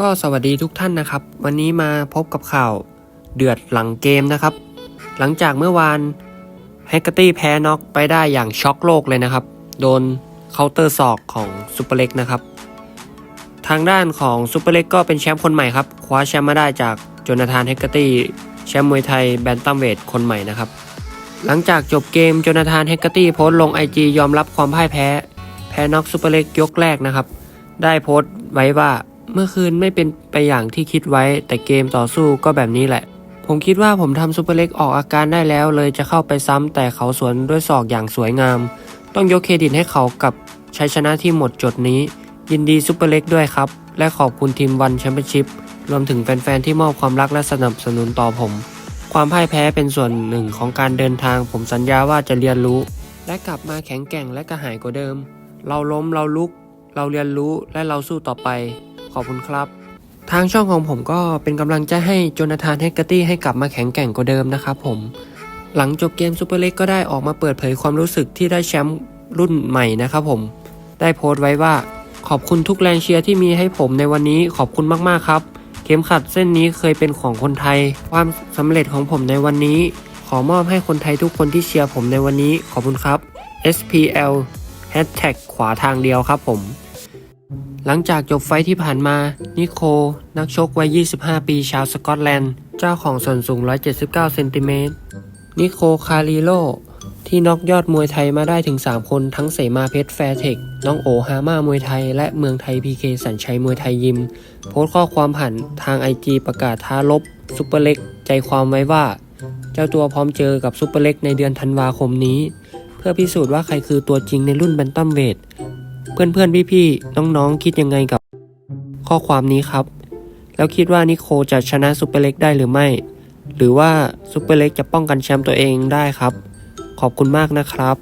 ก็สวัสดีทุกท่านนะครับ วันนี้มาพบกับข่าวเดือดหลังเกมนะครับ หลังจากเมื่อวานแฮกเกอร์ตี้แพ้น็อกไปได้อย่างช็อกโลกเลยนะครับ โดนเคาน์เตอร์ศอกของซูเปอร์เล็กนะครับ ทางด้านของซูเปอร์เล็กก็เป็นแชมป์คนใหม่ครับ คว้าแชมป์มาได้จากโจนาธานแฮกเกอร์ตี้แชมป์มวยไทยแบนตัมเวทคนใหม่นะครับ หลังจากจบเกมโจนาธานแฮกเกอร์ตี้โพสต์ลง IG ยอมรับความพ่ายแพ้ แพ้น็อกซูเปอร์เล็กยกแรกนะครับ ได้โพสต์ไว้ว่า เมื่อคืนไม่เป็นไปอย่างที่คิดไว้ แต่เกมต่อสู้ก็แบบนี้แหละ ผมคิดว่าผมทำซูเปอร์เล็กออกอาการได้แล้ว เลยจะเข้าไปซ้ำแต่เขาสวนด้วยศอกอย่างสวยงาม ต้องยกเครดิตให้เขากับชัยชนะที่หมดจดนี้ ยินดีซูเปอร์เล็กด้วยครับ และขอบคุณทีมวันแชมเปี้ยนชิพรวมถึงแฟนๆที่มอบความรักและสนับสนุนต่อผม ความพ่ายแพ้เป็นส่วนหนึ่งของการเดินทาง ผมสัญญาว่าจะเรียนรู้ และกลับมาแข็งแกร่งและกระหายกว่าเดิม เราล้มเราลุก เราเรียนรู้และเราสู้ต่อไป ขอบคุณครับ ทางช่องของผมก็เป็นกำลังใจให้โจนาธานแฮกเกอร์ตี้ให้กลับมาแข็งแกร่งกว่าเดิมนะครับผม หลังจบเกมซูเปอร์เล็กก็ได้ออกมาเปิดเผยความรู้สึกที่ได้แชมป์รุ่นใหม่นะครับผม ได้โพสต์ไว้ว่าขอบคุณทุกแรงเชียร์ที่มีให้ผมในวันนี้ขอบคุณมากๆครับเข็มขัดเส้นนี้เคยเป็นของคนไทย ความสำเร็จของผมในวันนี้ ขอมอบให้คนไทยทุกคนที่เชียร์ผมในวันนี้ ขอบคุณครับ SPL ขวาทางเดียวครับผม หลังจากจบไฟที่ผ่านมา นิโค นักชกวัย 25 ปีชาวสกอตแลนด์ เจ้าของส่วนสูง 179 เซนติเมตร นิโค คาริโล ที่น็อกยอดมวยไทยมาได้ถึง 3 คนทั้งเสมาเพชรแฟร์เทค น้องโอฮามามวยไทย และเมืองไทยพีเคสัญชัยมวยไทยยิม โพสต์ข้อความผ่านทางไอจีประกาศท้าลบ ซุปเปอร์เล็ก ใจความไว้ว่า เจ้าตัวพร้อมเจอกับซุปเปอร์เล็กในเดือนธันวาคมนี้ เพื่อพิสูจน์ว่าใครคือตัวจริงในรุ่นแบนตัมเวท เพื่อนๆพี่ๆน้องๆคิดยังไงกับข้อความนี้ครับ แล้วคิดว่านิโคจะชนะซูเปอร์เล็กได้หรือไม่ หรือว่าซูเปอร์เล็กจะป้องกันแชมป์ตัวเองได้ครับ ขอบคุณมากนะครับ